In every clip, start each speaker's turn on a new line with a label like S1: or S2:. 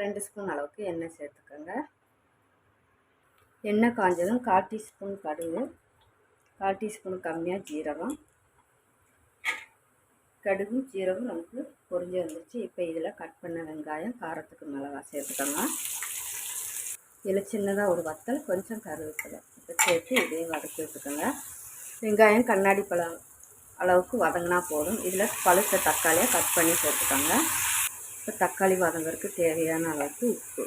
S1: ரெண்டு ஸ்பூன் அளவுக்கு எண்ணெய் சேர்த்துக்கோங்க. எண்ணெய் காஞ்சதும் கால் டீஸ்பூன் கடுகு கால் டீஸ்பூன் கம்மியாக ஜீரகம். கடுகும் ஜீரகம் நமக்கு பொரிஞ்சு வந்துருச்சு. இப்போ இதில் கட் பண்ண வெங்காயம் காரத்துக்கு மிளகா சேர்த்துக்கோங்க. இதில் சின்னதாக ஒரு வத்தல் கொஞ்சம் கருவேப்பிலை. இப்போ சேர்த்து இதையும் வதக்கி விட்டுக்கோங்க. வெங்காயம் கண்ணாடி பழம் அளவுக்கு வதங்கினா போதும். இதில் பழுத்த தக்காளியை கட் பண்ணி சேர்த்துக்கோங்க. இப்போ தக்காளி வதங்கிறதுக்கு தேவையான அளவுக்கு உப்பு.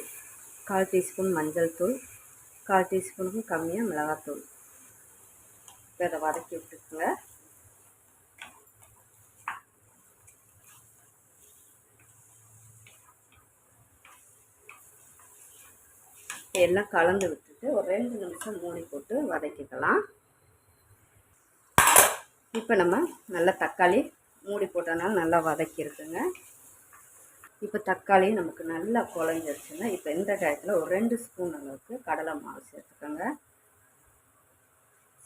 S1: கால் டீஸ்பூன் மஞ்சள் தூள் கால் டீஸ்பூனுக்கும் கம்மியாக மிளகாத்தூள். இப்போ இதை வதக்கி விட்டுக்குங்க. எல்லாம் கலந்து விட்டுட்டு ஒரு ரெண்டு நிமிஷம் மூடி போட்டு வதக்கிக்கலாம். இப்போ நம்ம நல்லா தக்காளி மூடி போட்டனால நல்லா வதக்கியிருக்குங்க. இப்போ தக்காளி நமக்கு நல்லா குழஞ்சிருச்சுன்னா இப்போ இந்த டயத்தில் ஒரு ரெண்டு ஸ்பூன் அளவுக்கு கடலை மாவு சேர்த்துக்கோங்க.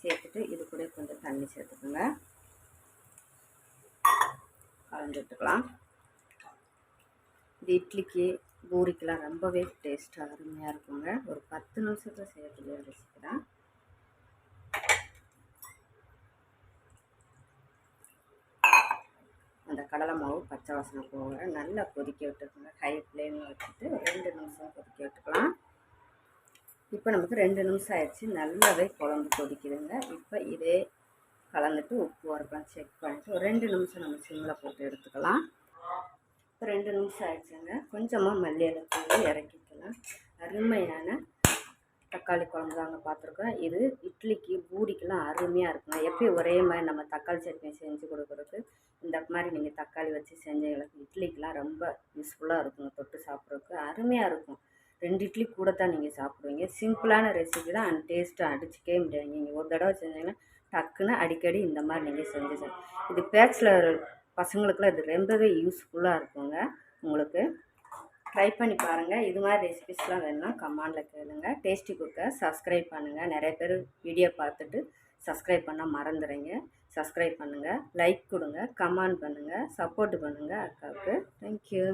S1: சேர்த்துட்டு இது கூட கொஞ்சம் தண்ணி சேர்த்துக்கோங்க. கலந்து இது இட்லிக்கு பூரிக்கெலாம் ரொம்பவே டேஸ்ட்டாக அருமையாக இருக்குங்க. ஒரு பத்து நிமிஷத்தில் செய்யக்கூடிய ரெசிபி தான். அந்த கடலை மாவு பச்சை வாசனை போகிற நல்லா கொதிக்க விட்டுருக்குங்க ஹை ஃப்ளேமில் வச்சுட்டு ரெண்டு நிமிஷம் கொதிக்க விட்டுக்கலாம். இப்போ நமக்கு ரெண்டு நிமிஷம் ஆயிடுச்சு. நல்லாவே குழம்பு கொதிக்குதுங்க. இப்போ இதே கலந்துட்டு உப்பு வரப்பெல்லாம் செக் பண்ணிட்டு ஒரு ரெண்டு நிமிஷம் நம்ம சிம்மில் போட்டு எடுத்துக்கலாம். இப்போ ரெண்டு நிமிஷம் ஆயிடுச்சுங்க. கொஞ்சமாக மல்லியில் தூவி இறக்கிக்கலாம். அருமையான தக்காளி குழம்பு தாங்க பார்த்துருக்கோம். இது இட்லிக்கு பூரிக்கெலாம் அருமையாக இருக்குங்க. எப்பயும் ஒரே மாதிரி நம்ம தக்காளி சட்னி செஞ்சு கொடுக்குறதுக்கு மாதிரி நீங்கள் தக்காளி வச்சு செஞ்சீங்களுக்கு இட்லிக்கெலாம் ரொம்ப யூஸ்ஃபுல்லாக இருக்குங்க தொட்டு சாப்பிட்றதுக்கு அருமையாக இருக்கும். ரெண்டு இட்லி கூட தான் நீங்கள் சாப்பிடுவீங்க. சிம்பிளான ரெசிபி தான் அண்ட் டேஸ்ட்டு அடிச்சிக்கவே முடியாது. நீங்கள் ஒரு தடவை செஞ்சீங்கன்னா டக்குன்னு அடிக்கடி இந்த மாதிரி நீங்கள் செஞ்சு இது பேச்சில் பசங்களுக்குலாம் இது ரொம்பவே யூஸ்ஃபுல்லாக இருக்குங்க. உங்களுக்கு ட்ரை பண்ணி பாருங்கள் இது மாதிரி ரெசிபிஸ்லாம் வேணும்னா கமாண்டில் கேளுங்கள் டேஸ்டி குக்கை சப்ஸ்கிரைப் பண்ணுங்கள் நிறைய பேர் வீடியோ பார்த்துட்டு சப்ஸ்கிரைப் பண்ண மறந்துடுங்க சப்ஸ்கிரைப் பண்ணுங்கள் லைக் கொடுங்க. கமெண்ட் பண்ணுங்கள் சப்போர்ட் பண்ணுங்கள் அக்காவுக்கு. Thank you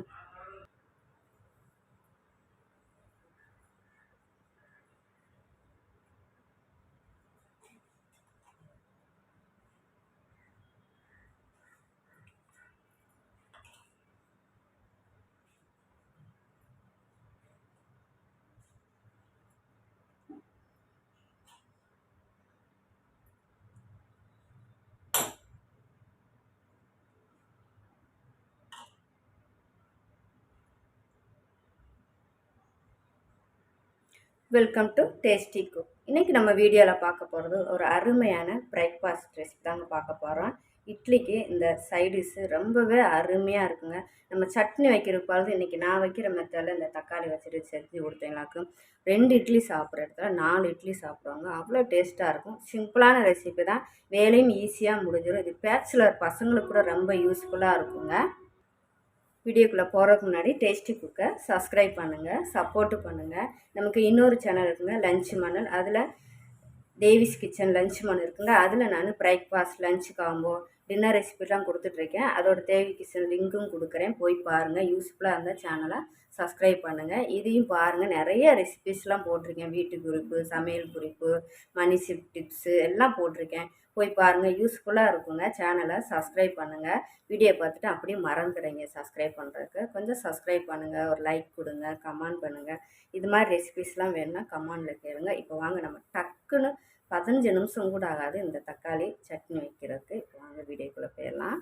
S1: welcome to tasty cook இன்றைக்கி நம்ம வீடியோவில் பார்க்க போகிறது ஒரு அருமையான பிரேக்ஃபாஸ்ட் ரெசிபி தாங்க பார்க்க போகிறோம் இட்லிக்கு இந்த சைடிஷ்ஷு ரொம்பவே அருமையாக இருக்குங்க. நம்ம சட்னி வைக்கிறப்பாவது இன்றைக்கி நான் வைக்கிற மெத்தடில் இந்த தக்காளி வச்சுட்டு செஞ்சு கொடுத்தீங்களாக்கும் ரெண்டு இட்லி சாப்பிட்ற இடத்துல நாலு இட்லி சாப்பிடுவாங்க. அவ்வளோ டேஸ்ட்டாக இருக்கும். சிம்பிளான ரெசிபி தான். வேலையும் ஈஸியாக முடிஞ்சிடும் இது பேச்சுலர் பசங்களுக்கு கூட ரொம்ப யூஸ்ஃபுல்லாக இருக்குங்க. வீடியோக்குள்ளே போகிறதுக்கு முன்னாடி டேஸ்டி குக்கை சப்ஸ்கிரைப் பண்ணுங்கள் சப்போர்ட்டு பண்ணுங்கள் நமக்கு இன்னொரு சேனல் இருக்குங்க லஞ்ச் மணல் அதில் டேவிஸ் கிச்சன் லஞ்ச் மணல் இருக்குங்க. அதில் நான் பிரேக்ஃபாஸ்ட் லஞ்ச் காம்போ டின்னர் ரெசிபிலாம் கொடுத்துட்ருக்கேன். அதோட தேவி கிச்சன் லிங்க்கும் கொடுக்குறேன். போய் பாருங்கள் யூஸ்ஃபுல்லாக இருந்தால் சேனலை சப்ஸ்கிரைப் பண்ணுங்கள் இதையும் பாருங்கள் நிறைய ரெசிபிஸ்லாம் போட்டிருக்கேன். வீட்டு குறிப்பு சமையல் குறிப்பு மணி ஷிஃப்ட் டிப்ஸு எல்லாம் போட்டிருக்கேன். போய் பாருங்கள் யூஸ்ஃபுல்லாக இருக்குங்க. சேனலை சப்ஸ்கிரைப் பண்ணுங்கள் வீடியோ பார்த்துட்டு அப்படியே மறந்துடுங்க சப்ஸ்கிரைப் பண்ணுறதுக்கு கொஞ்சம் சப்ஸ்கிரைப் பண்ணுங்கள் ஒரு லைக் கொடுங்க. கமெண்ட் பண்ணுங்கள் இது மாதிரி ரெசிபிஸ்லாம் வேணும்னா கமெண்டில் கேளுங்க. இப்போ வாங்க. நம்ம டக்குன்னு பதினஞ்சு நிமிஷம் கூட ஆகாது. இந்த தக்காளி சட்னி வைக்கிறதுக்கு. வாங்க வீடியோக்குள்ளே போயிடலாம்.